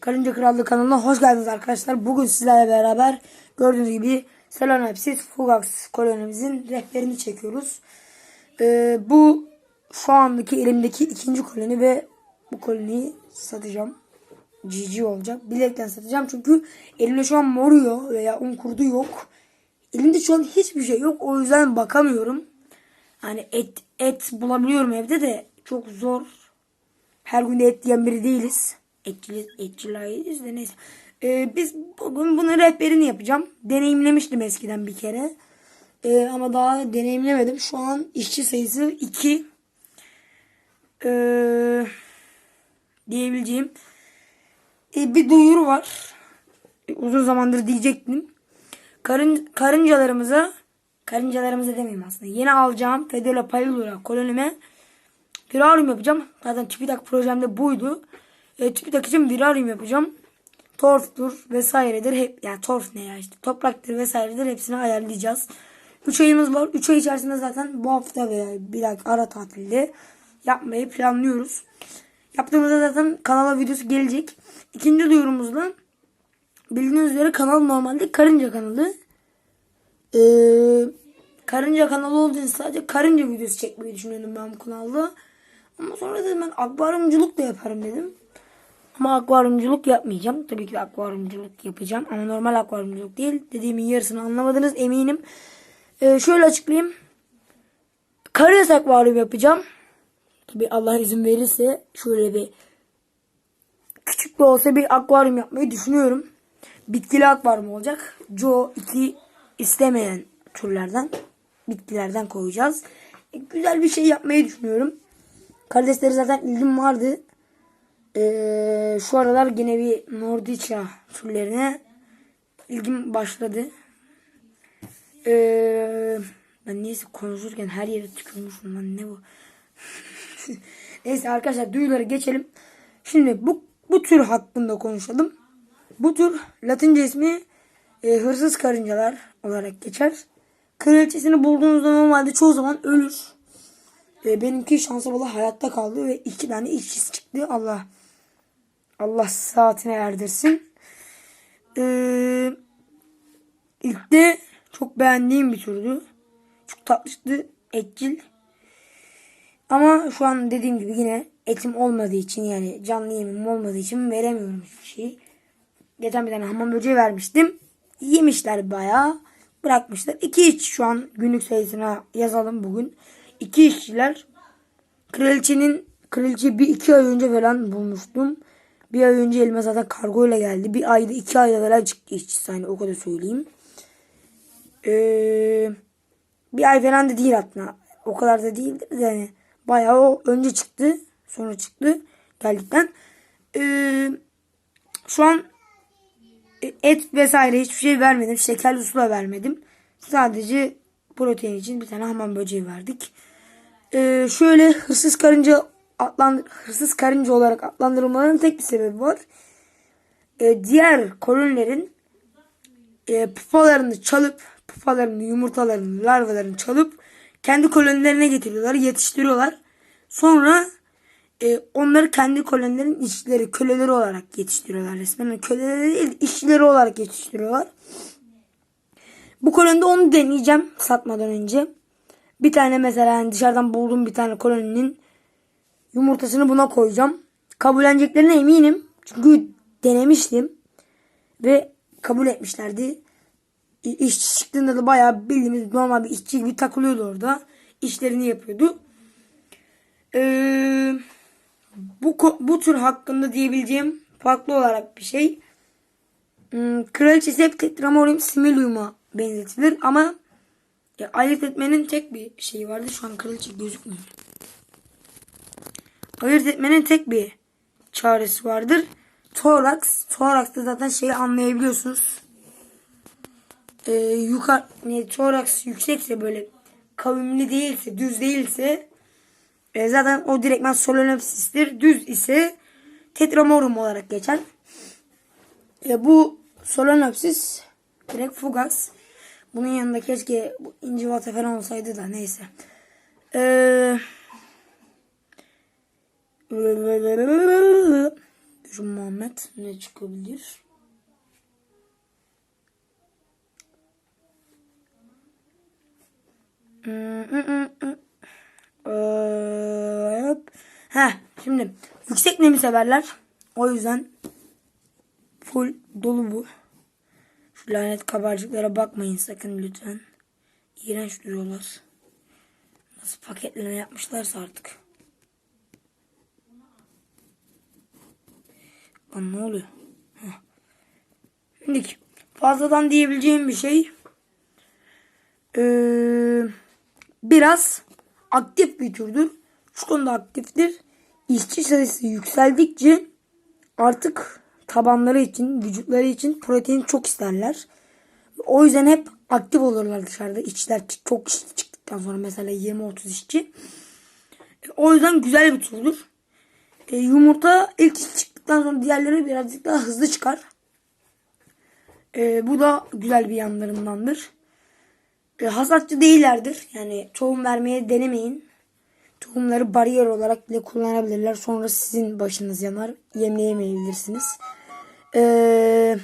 Karınca Krallığı kanalına hoş geldiniz arkadaşlar. Bugün sizlerle beraber gördüğünüz gibi Selenopsis fugax kolonimizin rehberini çekiyoruz. Ee, bu şu andaki elimdeki ikinci koloni ve bu koloniyi satacağım. GG olacak. Bilekten satacağım çünkü elimde şu an moruyor veya un kurdu yok. Elimde şu an hiçbir şey yok. O yüzden bakamıyorum. Hani et et bulabiliyorum evde de çok zor. Her gün et yiyen biri değiliz. Etçili, etçileriyiz de neyse. Ee, biz bugün bunun rehberini yapacağım. Deneyimlemiştim eskiden bir kere. Ee, ama daha deneyimlemedim. Şu an işçi sayısı 2. Ee, diyebileceğim. Ee, bir duyuru var. Ee, uzun zamandır diyecektim. Karın, karıncalarımıza karıncalarımıza demeyeyim aslında. Yeni alacağım Fedora Palilura kolonime Viraryum yapacağım. Zaten TÜBİTAK projemde buydu. E, TÜBİTAK için viraryum yapacağım. Torftur vesairedir. Hep, yani torf ne ya işte topraktır vesairedir. Hepsini ayarlayacağız. 3 ayımız var. 3 ay içerisinde zaten bu hafta veya bir dakika ara tatilde yapmayı planlıyoruz. Yaptığımızda zaten kanala videosu gelecek. İkinci duyurumuzda bildiğiniz üzere kanal normalde karınca kanalı. Ee, karınca kanalı olduğu için sadece karınca videosu çekmeyi düşünüyordum ben bu kanalda. Ama sonra dedim ben akvaryumculuk da yaparım dedim. Ama akvaryumculuk yapmayacağım. Tabii ki akvaryumculuk yapacağım. Ama normal akvaryumculuk değil. Dediğimin yarısını anlamadınız eminim. Ee, şöyle açıklayayım. Karides akvaryum yapacağım. Tabii Allah izin verirse şöyle bir küçük de olsa bir akvaryum yapmayı düşünüyorum. Bitkili akvaryum olacak. Joe 2 istemeyen türlerden bitkilerden koyacağız. E, güzel bir şey yapmayı düşünüyorum. Karidesleri zaten ilgim vardı. Ee, şu aralar yine bir Nordica türlerine ilgim başladı. Ee, ben neyse konuşurken her yere tükürmüşüm lan ne bu. neyse arkadaşlar duyuları geçelim. Şimdi bu bu tür hakkında konuşalım. Bu tür Latince ismi e, hırsız karıncalar olarak geçer. Kraliçesini bulduğunuzda normalde çoğu zaman ölür. E, benimki şansa bala hayatta kaldı ve iki tane işçisi çıktı. Allah Allah saatine erdirsin. E, ilk de çok beğendiğim bir türdü. Çok tatlıştı. Etçil. Ama şu an dediğim gibi yine etim olmadığı için yani canlı yemim olmadığı için veremiyorum hiçbir şey. Geçen bir tane hamam böceği vermiştim. Yemişler bayağı. Bırakmışlar. İki işçi şu an günlük sayısına yazalım bugün. İki işçiler. Kraliçenin kraliçe bir iki ay önce falan bulmuştum. Bir ay önce elime zaten kargo ile geldi. Bir ayda iki ayda falan çıktı işçisi. Hani o kadar söyleyeyim. Ee, bir ay falan da değil hatta. O kadar da değildir de yani. Bayağı o önce çıktı. Sonra çıktı. Geldikten. Ee, şu an et vesaire hiçbir şey vermedim. Şekerli su da vermedim. Sadece protein için bir tane hamam böceği verdik. Ee, şöyle hırsız karınca adlandır hırsız karınca olarak adlandırılmaların tek bir sebebi var. Ee, diğer kolonilerin e, pupalarını çalıp pupalarını, yumurtalarını, larvalarını çalıp kendi kolonilerine getiriyorlar, yetiştiriyorlar. Sonra e, onları kendi kolonilerin işçileri, köleleri olarak yetiştiriyorlar resmen. Yani köleleri değil, işçileri olarak yetiştiriyorlar. Bu kolonide onu deneyeceğim satmadan önce. Bir tane mesela yani dışarıdan bulduğum bir tane koloninin yumurtasını buna koyacağım. Kabulleneceklerine eminim. Çünkü denemiştim. Ve kabul etmişlerdi. İşçi çıktığında da bayağı bildiğimiz normal bir işçi gibi takılıyordu orada. İşlerini yapıyordu. Eee bu bu tür hakkında diyebileceğim farklı olarak bir şey. Hmm, kraliçesi hep Tetramorium similium'a benzetilir ama ya, ayırt etmenin tek bir şeyi vardı. Şu an kraliçe gözükmüyor. Ayırt etmenin tek bir çaresi vardır. Thorax. Thorax'ta zaten şeyi anlayabiliyorsunuz. Ee, yukarı ne thorax yüksekse böyle kavimli değilse, düz değilse e, zaten o direktman solenopsistir. Düz ise tetramorum olarak geçer. E, bu solenopsis direkt fugax. Bunun yanında keşke bu incivata falan olsaydı da neyse. Eee Düşün Muhammed ne çıkabilir? Ee, Heh, şimdi yüksek nemi severler. O yüzden full dolu bu. Şu lanet kabarcıklara bakmayın sakın lütfen. İğrenç duruyorlar. Nasıl paketleme yapmışlarsa artık. Lan ne oluyor? Heh. Şimdi fazladan diyebileceğim bir şey. Ee, biraz aktif bir türdür. Şu konuda aktiftir. İşçi sayısı yükseldikçe artık tabanları için, vücutları için protein çok isterler. O yüzden hep aktif olurlar dışarıda. İşçiler çok işçi çıktıktan sonra mesela 20-30 işçi. O yüzden güzel bir türdür. E, yumurta ilk iş çıktıktan sonra diğerleri birazcık daha hızlı çıkar. E, bu da güzel bir yanlarındandır. E, hasatçı değillerdir. Yani tohum vermeye denemeyin. Tohumları bariyer olarak bile kullanabilirler. Sonra sizin başınız yanar. Yemleyemeyebilirsiniz. Eee